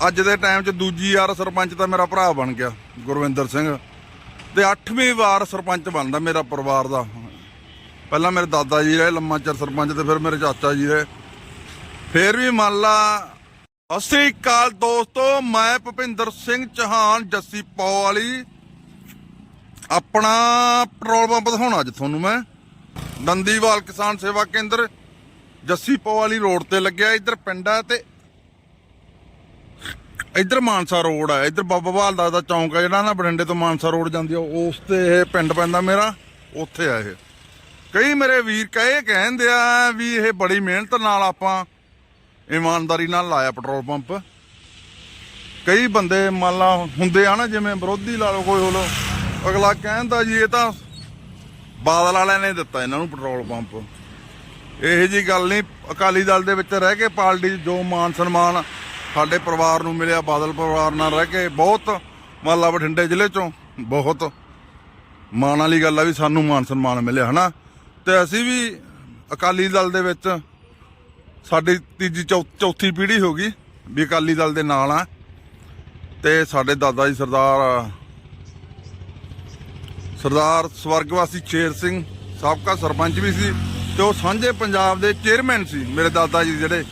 ਅੱਜ ਦੇ ਟਾਈਮ 'ਚ ਦੂਜੀ ਵਾਰ ਸਰਪੰਚ ਤਾਂ ਮੇਰਾ ਭਰਾ ਬਣ ਗਿਆ, ਗੁਰਵਿੰਦਰ ਸਿੰਘ। ਤੇ 8ਵੀਂ ਵਾਰ ਸਰਪੰਚ ਬਣਦਾ ਮੇਰਾ ਪਰਿਵਾਰ ਦਾ। ਪਹਿਲਾਂ ਮੇਰੇ ਦਾਦਾ ਜੀ ਰਹੇ, ਲੰਮਾ ਚਿਰ ਸਰਪੰਚ, ਤੇ ਫਿਰ ਮੇਰੇ ਚਾਚਾ ਜੀ ਰਹੇ। ਫਿਰ ਵੀ ਮੰਨ ਲਾ, ਸਤਿ ਸ੍ਰੀ ਅਕਾਲ ਦੋਸਤੋ, ਮੈਂ ਭੁਪਿੰਦਰ ਸਿੰਘ ਚੌਹਾਨ, ਜੱਸੀ ਪੌ ਵਾਲੀ। ਆਪਣਾ ਪੈਟਰੋਲ ਪੰਪ ਦਿਖਾਉਣਾ ਅੱਜ ਤੁਹਾਨੂੰ ਮੈਂ। ਦੰਦੀਵਾਲ ਕਿਸਾਨ ਸੇਵਾ ਕੇਂਦਰ, ਜੱਸੀ ਪੌ ਵਾਲੀ ਰੋਡ ਤੇ ਲੱਗਿਆ ਇੱਧਰ ਪਿੰਡ ਹੈ ਤੇ ਇੱਧਰ ਮਾਨਸਾ ਰੋਡ ਆ, ਇੱਧਰ ਬਾਬਾ ਬਹਾਦਰ ਦਾ ਚੌਂਕ ਆ, ਜਿਹੜਾ ਨਾ ਬਰਿੰਡੇ ਤੋਂ ਮਾਨਸਾ ਰੋਡ ਜਾਂਦੀ ਆ, ਉਸ ਤੇ ਇਹ ਪਿੰਡ ਪੈਂਦਾ ਮੇਰਾ, ਉੱਥੇ ਆ ਇਹ। ਕਈ ਮੇਰੇ ਵੀਰ ਕਹੇ, ਕਹਿੰਦੇ ਆ ਵੀ ਇਹ ਬੜੀ ਮਿਹਨਤ ਨਾਲ ਆਪਾਂ ਇਮਾਨਦਾਰੀ ਨਾਲ ਲਾਇਆ ਪੈਟਰੋਲ ਪੰਪ। ਕਈ ਬੰਦੇ ਮੰਨ ਲਾ ਹੁੰਦੇ ਆ ਨਾ, ਜਿਵੇਂ ਵਿਰੋਧੀ ਲਾ ਲੋ ਕੋਈ ਹੋਲੋ, ਅਗਲਾ ਕਹਿੰਦਾ ਜੀ, ਇਹ ਤਾਂ ਬਾਦਲ ਵਾਲਿਆਂ ਨੇ ਦਿੱਤਾ ਇਹਨਾਂ ਨੂੰ ਪੈਟਰੋਲ ਪੰਪ। ਇਹੋ ਜੀ ਗੱਲ ਨਹੀਂ, ਅਕਾਲੀ ਦਲ ਦੇ ਵਿੱਚ ਰਹਿ ਕੇ ਪਾਰਟੀ ਜੋ ਮਾਨ ਸਨਮਾਨ ਸਾਡੇ ਪਰਿਵਾਰ ਨੂੰ ਮਿਲਿਆ, ਬਾਦਲ ਪਰਿਵਾਰ ਨਾਲ ਰਹਿ ਕੇ ਬਹੁਤ ਮੰਨ ਲਾ ਬਠਿੰਡੇ ਜ਼ਿਲ੍ਹੇ 'ਚੋਂ ਬਹੁਤ ਮਾਣ ਵਾਲੀ ਗੱਲ ਆ ਵੀ ਸਾਨੂੰ ਮਾਨ ਸਨਮਾਨ ਮਿਲਿਆ, ਹਨਾ? ਤੇ ਅਸੀਂ ਵੀ ਅਕਾਲੀ ਦਲ ਦੇ ਵਿੱਚ ਸਾਡੀ ਤੀਜੀ ਚੌ- ਚੌਥੀ ਪੀੜ੍ਹੀ ਹੋ ਗਈ ਵੀ ਅਕਾਲੀ ਦਲ ਦੇ ਨਾਲ ਆ। ਤੇ ਸਾਡੇ ਦਾਦਾ ਜੀ ਸਰਦਾਰ ਸਰਦਾਰ ਸਵਰਗਵਾਸੀ ਸ਼ੇਰ ਸਿੰਘ ਸਾਬਕਾ ਸਰਪੰਚ ਵੀ ਸੀ ਤੇ ਉਹ ਸਾਂਝੇ ਪੰਜਾਬ ਦੇ ਚੇਅਰਮੈਨ ਸੀ ਮੇਰੇ ਦਾਦਾ ਜੀ ਜਿਹੜੇ।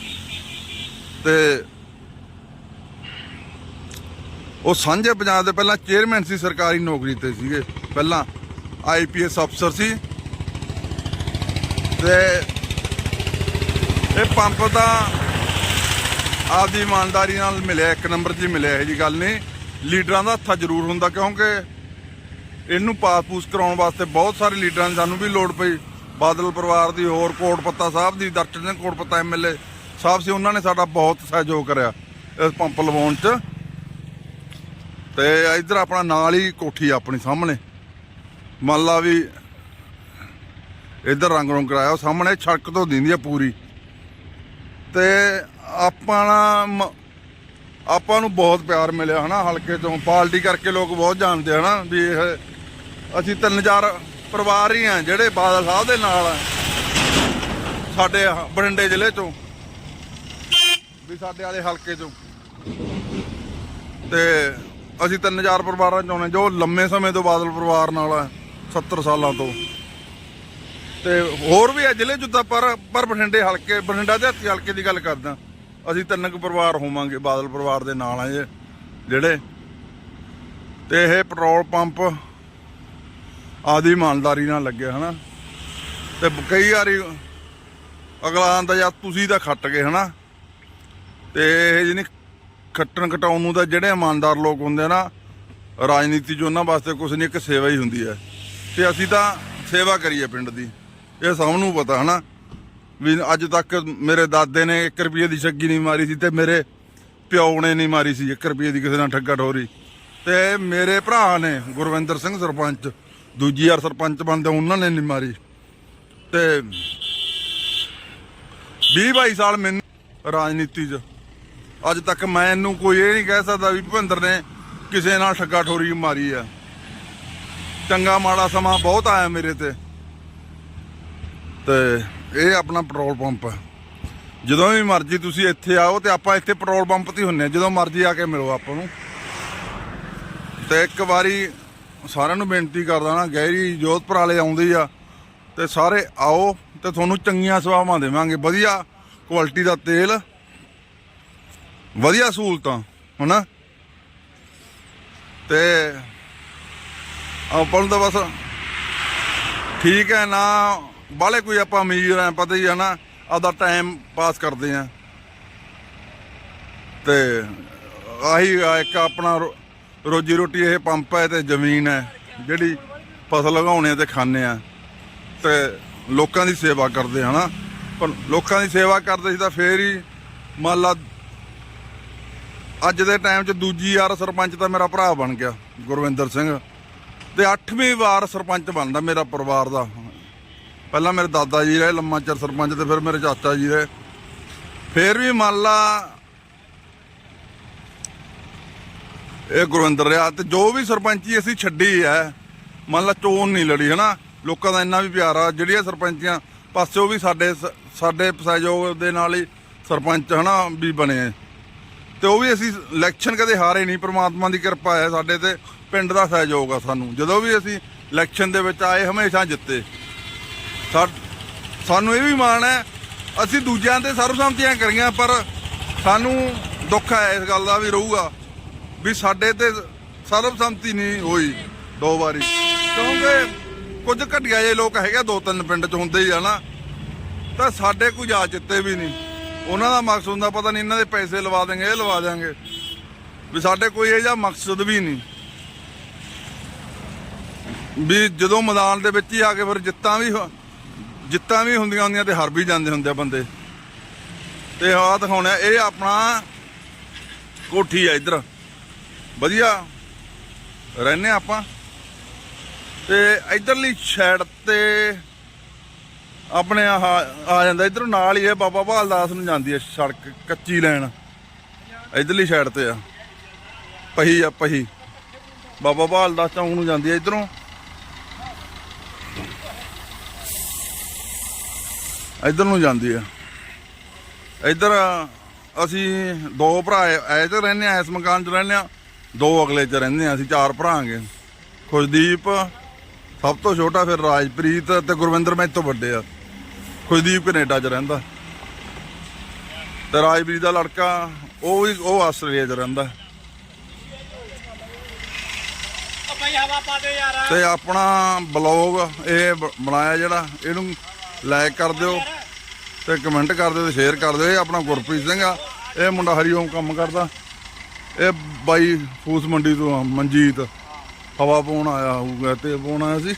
ਤੇ ਉਹ ਸਾਂਝੇ ਪੰਜਾਬ ਦੇ ਪਹਿਲਾਂ ਚੇਅਰਮੈਨ ਸੀ, ਸਰਕਾਰੀ ਨੌਕਰੀ ਤੇ ਸੀਗੇ। ਪਹਿਲਾਂ ਆਈਪੀਐਸ ਅਫਸਰ ਸੀ। ਤੇ ਇਹ ਪੰਪ ਦਾ ਆਪਦੀ ਇਮਾਨਦਾਰੀ ਨਾਲ ਮਿਲਿਆ, ਇੱਕ ਨੰਬਰ 'ਚ ਹੀ ਮਿਲਿਆ, ਇਹ ਜੀ ਗੱਲ ਨਹੀਂ। ਲੀਡਰਾਂ ਦਾ ਹੱਥਾ ਜ਼ਰੂਰ ਹੁੰਦਾ, ਕਿਉਂਕਿ ਇਹਨੂੰ ਪਾਸ-ਪੂਸ ਕਰਾਉਣ ਵਾਸਤੇ ਬਹੁਤ ਸਾਰੇ ਲੀਡਰਾਂ ਦੀ ਸਾਨੂੰ ਵੀ ਲੋੜ ਪਈ। ਬਾਦਲ ਪਰਿਵਾਰ ਦੀ, ਹੋਰ ਕੋਟਪੱਤਾ ਸਾਹਿਬ ਦੀ ਦਰਸ਼ਨ ਸਿੰਘ ਕੋਟਪੱਤਾ ਐਮਐਲਏ ਸਾਹਿਬ ਸੀ, ਉਹਨਾਂ ਨੇ ਸਾਡਾ ਬਹੁਤ ਸਹਿਯੋਗ ਕਰਿਆ ਇਸ ਪੰਪ ਲਵਾਉਣ 'ਚ। ਤੇ ਇਧਰ ਆਪਣਾ ਨਾਲ ਹੀ ਕੋਠੀ ਆਪਣੀ ਸਾਹਮਣੇ। ਮੰਨ ਲਾ ਵੀ ਇਧਰ ਰੰਗ ਰੰਗ ਕਰਾਇਆ, ਉਹ ਸਾਹਮਣੇ ਸੜਕ ਤੋਂ ਦਿੰਦੀ ਆ ਪੂਰੀ। ਤੇ ਆਪਾਂ ਮ- ਆਪਾਂ ਨੂੰ ਬਹੁਤ ਪਿਆਰ ਮਿਲਿਆ ਹਨਾ ਹਲਕੇ ਤੋਂ। ਪਾਰਟੀ ਕਰਕੇ ਲੋਕ ਬਹੁਤ ਜਾਣਦੇ ਹਨਾ ਵੀ ਇਹ ਅਸੀਂ ਤਿੰਨ ਚਾਰ ਪਰਿਵਾਰ ਹੀ ਆ ਜਿਹੜੇ ਬਾਦਲ ਸਾਹਿਬ ਦੇ ਨਾਲ ਆ। ਸਾਡੇ ਆਹ ਬਰਿੰਡੇ ਜ਼ਿਲ੍ਹੇ ਚੋਂ, ਵੀ ਸਾਡੇ ਵਾਲੇ ਹਲਕੇ ਚੋਂ। ਤੇ ਅਸੀਂ ਤਿੰਨ ਚਾਰ ਪਰਿਵਾਰਾਂ ਚੋਂ ਨੇ ਜੋ ਲੰਮੇ ਸਮੇਂ ਤੋਂ ਬਾਦਲ ਪਰਿਵਾਰ ਨਾਲ ਹੈ 70 ਸਾਲਾਂ ਤੋਂ। ਤੇ ਹੋਰ ਵੀ ਹੈ ਜ਼ਿਲ੍ਹੇ ਜੁੱਦਾ ਪਰ ਪਰ ਬਠਿੰਡੇ ਹਲਕੇ, ਬਠਿੰਡਾ ਦੇ ਹੱਥੀ ਹਲਕੇ ਦੀ ਗੱਲ ਕਰਦਾ। ਅਸੀਂ ਤਿੰਨ ਕੁ ਪਰਿਵਾਰ ਹੋਵਾਂਗੇ, ਬਾਦਲ ਪਰਿਵਾਰ ਦੇ ਨਾਲ ਆ ਜੇ ਜਿਹੜੇ। ਤੇ ਇਹ ਪੈਟਰੋਲ ਪੰਪ ਆਦੀ ਇਮਾਨਦਾਰੀ ਨਾਲ ਲੱਗਿਆ, ਹਨਾ। ਤੇ ਕਈ ਵਾਰੀ ਅਗਲਾ ਆਂਦਾ, ਯਾਰ ਤੁਸੀਂ ਤਾਂ ਖੱਟ ਗਏ, ਹਨਾ। ਤੇ ਇਹ ਜਿਹਨੇ ਖੱਟਣ ਘਟਾਉਣ ਨੂੰ ਤਾਂ ਜਿਹੜੇ ਇਮਾਨਦਾਰ ਲੋਕ ਹੁੰਦੇ ਨਾ, ਰਾਜਨੀਤੀ 'ਚ ਉਹਨਾਂ ਵਾਸਤੇ ਕੁਝ ਨਹੀਂ, ਇੱਕ ਸੇਵਾ ਹੀ ਹੁੰਦੀ ਹੈ। ਤੇ ਅਸੀਂ ਤਾਂ ਸੇਵਾ ਕਰੀਏ ਪਿੰਡ ਦੀ। ਇਹ ਸਭ ਨੂੰ ਪਤਾ, ਹਨਾ? ਵੀ ਅੱਜ ਤੱਕ ਮੇਰੇ ਦਾਦੇ ਨੇ 1 ਰੁਪਏ ਦੀ ਛੱਗੀ ਨਹੀਂ ਮਾਰੀ ਸੀ ਤੇ ਮੇਰੇ ਪਿਓ ਨੇ ਨਹੀਂ ਮਾਰੀ ਸੀ 1 ਰੁਪਏ ਦੀ ਕਿਸੇ ਨਾਲ ਠੱਗਾ ਠੋਰੀ। ਤੇ ਮੇਰੇ ਭਰਾ ਨੇ, ਗੁਰਵਿੰਦਰ ਸਿੰਘ ਸਰਪੰਚ, ਦੂਜੀ ਵਾਰ ਸਰਪੰਚ ਬਣਦੇ ਉਹਨਾਂ ਨੇ ਨਹੀਂ ਮਾਰੀ। ਤੇ 20 22 ਸਾਲ ਮੈਨੂੰ ਰਾਜਨੀਤੀ 'ਚ ਅੱਜ ਤੱਕ ਮੈਂ ਇਹਨੂੰ ਕੋਈ ਇਹ ਨਹੀਂ ਕਹਿ ਸਕਦਾ ਵੀ ਭੁਪਿੰਦਰ ਨੇ ਕਿਸੇ ਨਾਲ ਠੱਗਾ ਠੋਰੀ ਮਾਰੀ ਆ। ਚੰਗਾ ਮਾੜਾ ਸਮਾਂ ਬਹੁਤ ਆਇਆ ਮੇਰੇ ਤੇ। ਤੇ ਇਹ ਆਪਣਾ ਪੈਟਰੋਲ ਪੰਪ ਹੈ ਜਦੋਂ ਵੀ ਮਰਜ਼ੀ ਤੁਸੀਂ ਇੱਥੇ ਆਓ ਤੇ ਆਪਾਂ ਇੱਥੇ ਪੈਟਰੋਲ ਪੰਪ ਤੇ ਹੀ ਹੁੰਨੇ ਆ। ਜਦੋਂ ਮਰਜ਼ੀ ਆ ਕੇ ਮਿਲੋ ਆਪਾਂ ਨੂੰ। ਤੇ ਇੱਕ ਵਾਰੀ ਸਾਰਿਆਂ ਨੂੰ ਬੇਨਤੀ ਕਰਦਾ ਨਾ ਗਹਿਰੀ ਜੋਧਪੁਰ ਵਾਲੇ ਆਉਂਦੇ ਆ ਤੇ ਸਾਰੇ ਆਓ ਤੇ ਤੁਹਾਨੂੰ ਚੰਗੀਆਂ ਸੇਵਾਵਾਂ ਦੇਵਾਂਗੇ। ਵਧੀਆ ਕੁਆਲਿਟੀ ਦਾ ਤੇਲ ਵਧੀਆ ਸਹੂਲਤਾਂ, ਹਨਾ? ਤੇ ਆਪਾਂ ਨੂੰ ਤਾਂ ਬਸ ਠੀਕ ਹੈ, ਨਾ ਬਾਲੇ ਕੋਈ ਆਪਾਂ ਅਮੀਰ ਆ ਪਤਾ ਹੀ ਆ ਨਾ, ਆਪਦਾ ਟਾਈਮ ਪਾਸ ਕਰਦੇ ਆ ਤੇ ਆਹੀ ਇੱਕ ਆਪਣਾ ਰੋ- ਰੋਜੀ ਰੋਟੀ ਇਹ ਪੰਪ ਹੈ ਤੇ ਜ਼ਮੀਨ ਹੈ, ਜਿਹੜੀ ਫਸਲ ਲਗਾਉਣੇ ਆ ਤੇ ਖਾਣੇ ਆ। ਤੇ ਲੋਕਾਂ ਦੀ ਸੇਵਾ ਕਰਦੇ ਹਨਾ? ਪਰ ਲੋਕਾਂ ਦੀ ਸੇਵਾ ਕਰਦੇ ਸੀ ਤਾਂ ਫੇਰ ਹੀ ਮੰਨ ਲਾ ਅੱਜ ਦੇ ਟਾਈਮ 'ਚ ਦੂਜੀ ਵਾਰ ਸਰਪੰਚ ਤਾਂ ਮੇਰਾ ਭਰਾ ਬਣ ਗਿਆ, ਗੁਰਵਿੰਦਰ ਸਿੰਘ। ਤੇ 8ਵੀਂ ਵਾਰ ਸਰਪੰਚ ਬਣਦਾ ਮੇਰਾ ਪਰਿਵਾਰ ਦਾ। ਪਹਿਲਾਂ ਮੇਰੇ ਦਾਦਾ ਜੀ ਰਹੇ, ਲੰਮਾ ਚਿਰ ਸਰਪੰਚ ਤੇ ਫਿਰ ਮੇਰੇ ਚਾਚਾ ਜੀ ਰਹੇ। ਫਿਰ ਵੀ ਮੰਨ ਲਾ ਇਹ ਗੁਰਵਿੰਦਰ ਰਿਹਾ ਤੇ ਜੋ ਵੀ ਸਰਪੰਚੀ ਅਸੀਂ ਛੱਡੀ ਹੈ, ਮੰਨ ਲਾ ਚੋਣ ਨਹੀਂ ਲੜੀ, ਹਨਾ? ਲੋਕਾਂ ਦਾ ਇੰਨਾ ਵੀ ਪਿਆਰ ਆ, ਜਿਹੜੀਆਂ ਸਰਪੰਚੀਆਂ ਪਾਸਿਓ ਵੀ ਸਾਡੇ ਸ- ਸਾਡੇ ਸਹਿਯੋਗ ਦੇ ਨਾਲ ਹੀ ਸਰਪੰਚ, ਹਨਾ, ਵੀ ਬਣੇ। ਤੇ ਉਹ ਵੀ ਅਸੀਂ ਇਲੈਕਸ਼ਨ ਕਦੇ ਹਾਰੇ ਨਹੀਂ, ਪ੍ਰਮਾਤਮਾ ਦੀ ਕਿਰਪਾ ਹੈ ਸਾਡੇ ਤੇ, ਪਿੰਡ ਦਾ ਸਹਿਯੋਗ ਆ ਸਾਨੂੰ। ਜਦੋਂ ਵੀ ਅਸੀਂ ਇਲੈਕਸ਼ਨ ਦੇ ਵਿੱਚ ਆਏ, ਹਮੇਸ਼ਾ ਜਿੱਤੇ। ਸਾ- ਸਾਨੂੰ ਇਹ ਵੀ ਮਾਣ ਹੈ, ਅਸੀਂ ਦੂਜਿਆਂ ਤੇ ਸਰਬਸੰਮਤੀਆਂ ਕਰੀਆਂ, ਪਰ ਸਾਨੂੰ ਦੁੱਖ ਹੈ ਇਸ ਗੱਲ ਦਾ ਵੀ ਰਹੂਗਾ, ਵੀ ਸਾਡੇ ਤੇ ਸਰਬਸੰਮਤੀ ਨਹੀਂ ਹੋਈ ਦੋ ਵਾਰੀ। ਕਿਉਂਕਿ ਕੁਝ ਘਟੀਆ ਜਿਹੇ ਲੋਕ ਹੈਗੇ ਦੋ ਤਿੰਨ ਪਿੰਡ 'ਚ ਹੁੰਦੇ ਹੀ ਆ ਨਾ, ਤਾਂ ਸਾਡੇ ਕੋਈ ਜਾ ਚਿੱਤੇ ਵੀ ਨਹੀਂ। ਉਹਨਾਂ ਦਾ ਮਕਸਦ ਹੁੰਦਾ, ਪਤਾ ਨਹੀਂ ਇਹਨਾਂ ਦੇ ਪੈਸੇ ਲਵਾ ਦੇਂਗੇ ਇਹ ਲਵਾ ਦੇਾਂਗੇ ਵੀ ਸਾਡੇ ਕੋਈ ਇਹ ਜਿਹਾ ਮਕਸਦ ਵੀ ਨਹੀਂ। ਵੀ ਜਦੋਂ ਮੈਦਾਨ ਦੇ ਵਿੱਚ ਹੀ ਆ ਕੇ ਫਿਰ ਜਿੱਤਾਂ ਵੀ ਜਿੱਤਾਂ ਵੀ ਹੁੰਦੀਆਂ ਹੁੰਦੀਆਂ ਤੇ ਹਾਰ ਵੀ ਜਾਂਦੇ ਹੁੰਦੇ ਆ ਬੰਦੇ। ਤੇ ਆਹ ਦਿਖਾਉਣਾ, ਇਹ ਆਪਣਾ ਕੋਠੀ ਆ ਇੱਧਰ। ਵਧੀਆ। ਰਹਿੰਦੇ ਆਪਾਂ। ਤੇ ਇਧਰਲੀ ਸਾਈਡ ਤੇ ਆਪਣੇ ਆਹ ਆ ਜਾਂਦਾ, ਇਧਰੋਂ ਨਾਲ ਹੀ ਹੈ ਬਾਬਾ ਭਾਲਦਾਸ ਨੂੰ ਜਾਂਦੀ ਹੈ ਸੜਕ, ਕੱਚੀ ਲੈਣ। ਇਧਰਲੀ ਸਾਈਡ ਤੇ ਆ। ਪਹੀ ਆ, ਪਹੀ। ਬਾਬਾ ਭਾਲਦਾਸ ਚੌਂਕ ਨੂੰ ਜਾਂਦੀ ਹੈ ਇਧਰੋਂ। ਇਧਰ ਨੂੰ ਜਾਂਦੀ ਆ। ਇਧਰ ਅਸੀਂ ਦੋ ਭਰਾ ਐ ਤੇ ਰਹਿੰਦੇ ਆ, ਇਸ ਮਕਾਨ 'ਚ ਰਹਿੰਦੇ ਆ। ਦੋ ਅਗਲੇ 'ਚ ਰਹਿੰਦੇ ਆ, ਅਸੀਂ ਚਾਰ ਭਰਾ ਖੁਸ਼ਦੀਪ, ਸਭ ਤੋਂ ਛੋਟਾ ਫਿਰ ਰਾਜਪ੍ਰੀਤ ਤੇ ਗੁਰਵਿੰਦਰ ਮੈਂ ਤੋਂ ਵੱਡੇ ਆ। ਖੁਸ਼ਦੀਪ ਕੈਨੇਡਾ 'ਚ ਰਹਿੰਦਾ। ਤੇ ਰਾਜਪ੍ਰੀਤ ਦਾ ਲੜਕਾ ਉਹ ਵੀ ਉਹ ਆਸਟ੍ਰੇਲੀਆ 'ਚ ਰਹਿੰਦਾ। ਤੇ ਆਪਣਾ ਬਲੌਗ ਇਹ ਬ- ਬਣਾਇਆ ਜਿਹੜਾ ਇਹਨੂੰ ਲਾਈਕ ਕਰ ਦਿਓ ਤੇ ਕਮੈਂਟ ਕਰ ਦਿਓ ਤੇ ਸ਼ੇਅਰ ਕਰ ਦਿਓ। ਇਹ ਆਪਣਾ ਗੁਰਪ੍ਰੀਤ ਸਿੰਘ ਆ ਇਹ ਮੁੰਡਾ ਹਰੀਓਮ ਕੰਮ ਕਰਦਾ। ਇਹ ਬਾਈ ਫੂਸ ਮੰਡੀ ਤੋਂ ਆ, ਮਨਜੀਤ। ਹਵਾ ਪਾਉਣ ਆਇਆ ਹੋਊਗਾ ਤੇ ਪਾਉਣ ਆਇਆ ਸੀ।